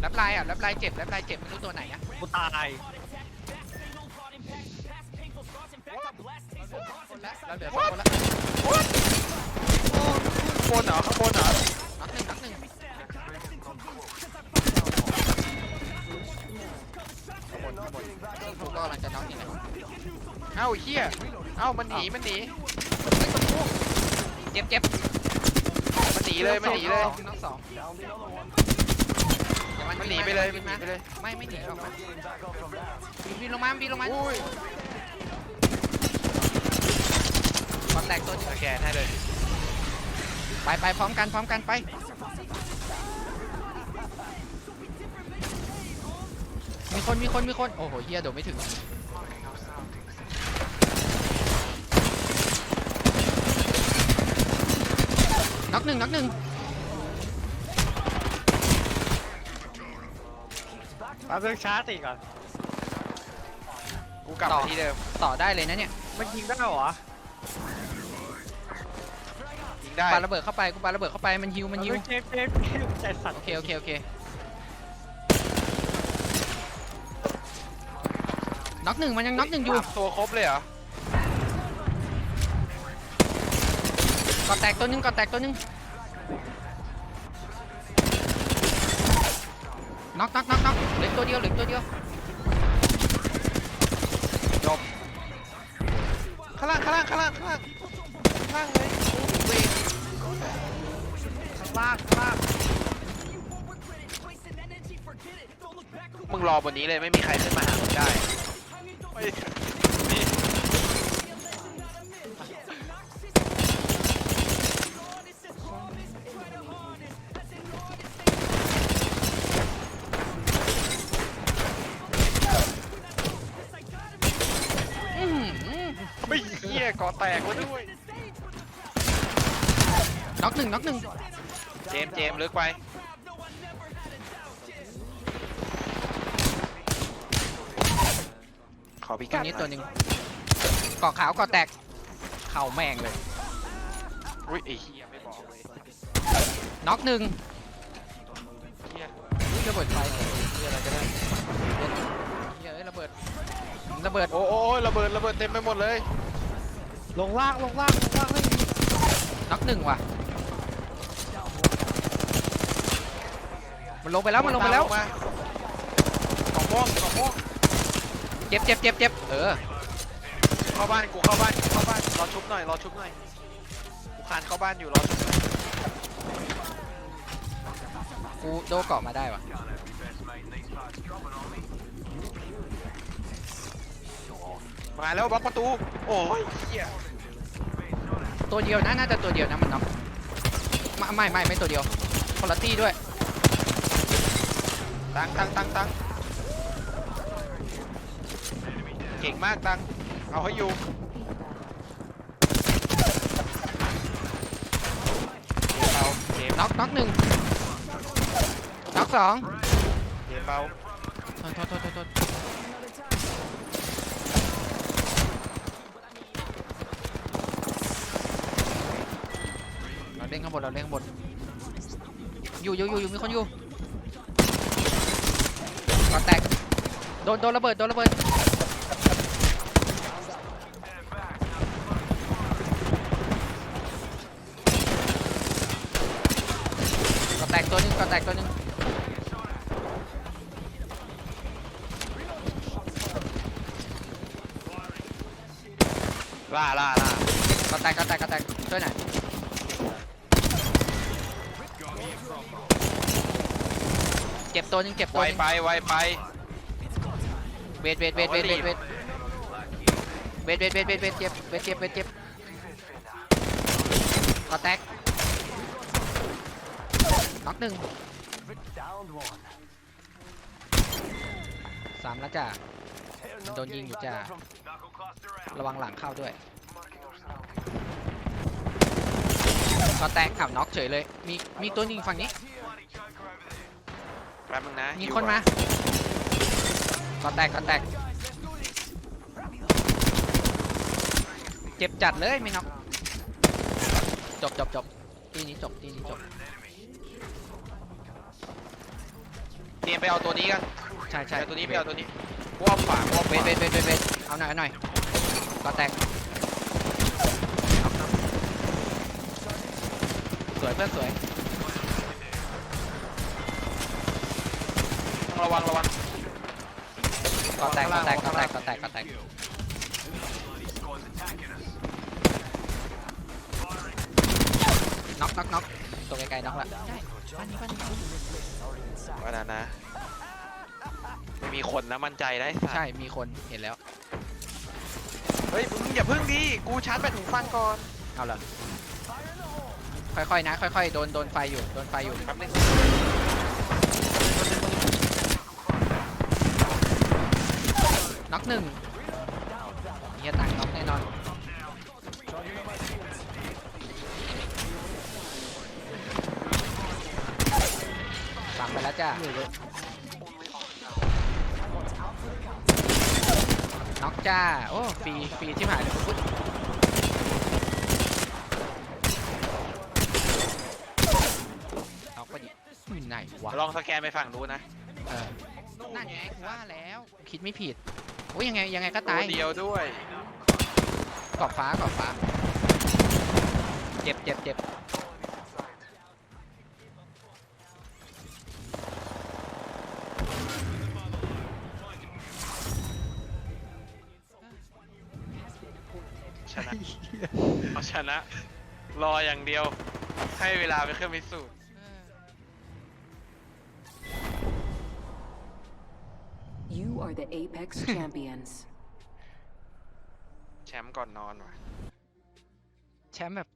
แรปลายอะแรปลายเจ็บแรปลายเจ็บไม่รู้ตัวไหนอะกูตายคนละเราเหลือสองคนละบนเหรอข้างบนเหรอนักหนึ่งนักหนึ่งกูก็กำลังจะน็อกนี่แหละเอ้าเฮียเอ้ามันหนีมันหนีเจ็บเจ็บมันหนีเลยมันหนีเลยน้องสอง มันหนีไปเลยมันหนีไปเลย ไม่ไม่หนีหรอกมันบินลงมาบินลงมาอุ้ยขอแตกตัวหนึงสแกนให้เลยไปไปพร้อมกันพร้อมกันไป มีคนมีคนมีคนโอ้โหเฮียโดดไม่ถึงน็อกหนึ่งน็อกหนึ่ง มาเพิ่งชาร์จติก่อน กูกลับมาที่เดิมต่อได้เลยนะเนี่ยมันยิงได้เหรอยิงได้ปาระเบิดเข้าไปกูปาระเบิดเข้าไปมันฮิวมันฮิวเจฟเจฟเจฟใจสั่นโอเคโอเคโอเคน็อกหนึ่งมันยังน็อกหนึ่งอยู่สามตัวครบเลยเหรอ ก่อนแตกตัวหนึงก่อนแตกตัวหนึง น็อกน็อกน็อกน็อกเหลือตัวเดียวเหลือตัวเดียวจบข้างล่างข้างล่างข้างล่างข้างล่างข้างล่างเลยเวงข้างล่างข้างล่างมึงรอบนนี้เลยไม่มีใครขึ้นมาหามึงได้ ก่อแตกมาด้วย น็อกหนึ่งน็อกหนึ่งเจมส์เจมส์ลึกไปขอพิตักัวดนี้หน่อยตัวหนึ่งเกาะขาวเกาะแตก เข่าแม่งเลย อุ้ยไอ้เฮียไม่บอกเลยน็อกหนึ่งเฮียอุ๊ยระเบิดไฟเฮียอะไรก็ได้เฮ้ยเอ้ยระเบิด ระเบิด โอ้โอ้ยระเบิดระเบิดเต็มไปหมดเลย ลงล่างลงล่างลงล่างให้ยิงน็อกหนึ่งว่ะ มันลงไปแล้วมันลงไปแล้ว มาของม่วงของม่วงเจ็บเจ็บเจ็บเจ็บเออ เข้าบ้านกูเข้าบ้านกูเข้าบ้านรอชุบหน่อยรอชุบหน่อยกูคานเข้าบ้านอยู่รอชุบหน่อยกูโดเกาะมาได้ว่ะ มาแล้วบล็อกประตู โอ้ยเฮีย ตัวเดียวนะน่าจะตัวเดียวนะมันน็อกไม่ไม่ไม่ไม่ตัวเดียวคนละตี้ด้วยตังตังตังตังเก่งมากตังเอาให้อยู่เกมเบาเกมน็อกน็อกหนึ่งน็อกสองเกมเบาโทษโทษโทษโทษโทษเราเล่นข้างบนเราเล่นข้างบนอยู่อยู่อยู่อยู่มีคนอยู่ก่อนแตกโดนโดนระเบิดโดนระเบิดก่อนแตกตัวนึงก่อนแตกตัวนึงล่าล่าล่าก่อนแตกก่อนแตกก่อนแตกช่วยหน่อย เจ็บตัวหนึงเจ็บตัไววหนึงไปไวไปเวทเวทเวทเวทเวทเวทเวทเวทเวทเวทเวทเจ็บเวทเจ็บเวทเจ็บก่อนแตกน็อกหนึ่งสามแล้วจ้าโดนยิงอยู่จ้าระวังหลังเข้าด้วยก็แตกขับน็อกเฉยเลย มีมีตัวยิงฝั่งนี้ แป๊บนึงนะมีหิวคนก่อมาก็แตกก็แตก เจ็บจัดเลยไม่น็อกจบจบจบทีนี้จบทีนี้จบทีเตรียมไปเอาตัวนี้กันใช่ใช่เอาตัวนี้ไปเอาตัวนี้กูเอาขวากูเอาขเววาทเวทเวทเวทเวทเอาหน่อยเอาหน่อยก็แตกสวยเพื่อนสวย ระวังระวังก็แตกก็แตกก็แตกก็แตกก็แตกน็อกน็อกน็อกตัวไกลๆน็อกละได้ปั้นนี้ปั้นนี้ว่านะนะไม่มีคนนะมั่นใจได้สัตว์ใช่มีคนเห็นแล้วเฮ้ยมึงอย่าพึ่งดิกูชาร์จแบตหูฟังก่อนเอาละค่อยๆนะค่อยๆโดนโดนไฟอยู่โดนไฟอยู่แป๊บนึง น็อกหนึ่งเฮียต่างน็อกแน่นอนสามไปแล้วจ้าน็อกจ้า โอ้ฟรีฟรีที่หายเลยพุทธน็อกไปดิอยู่ไหนวะลองสแกนไปฝั่งนู้นนะ เออนั่นไงกูว่าแล้ว คิดไม่ผิด โอ้ยยังไงยังไงก็ตายตัวเดียวด้วยกรอบฟ้ากรอบฟ้า เจ็บเจ็บเจ็บชนะเอาชนะ รออย่างเดียว ให้เวลาไปนเครื่องพิสูจน์ You are the Apex champions. แชมป์ก่อนนอนว่ะ แชมป์แบบ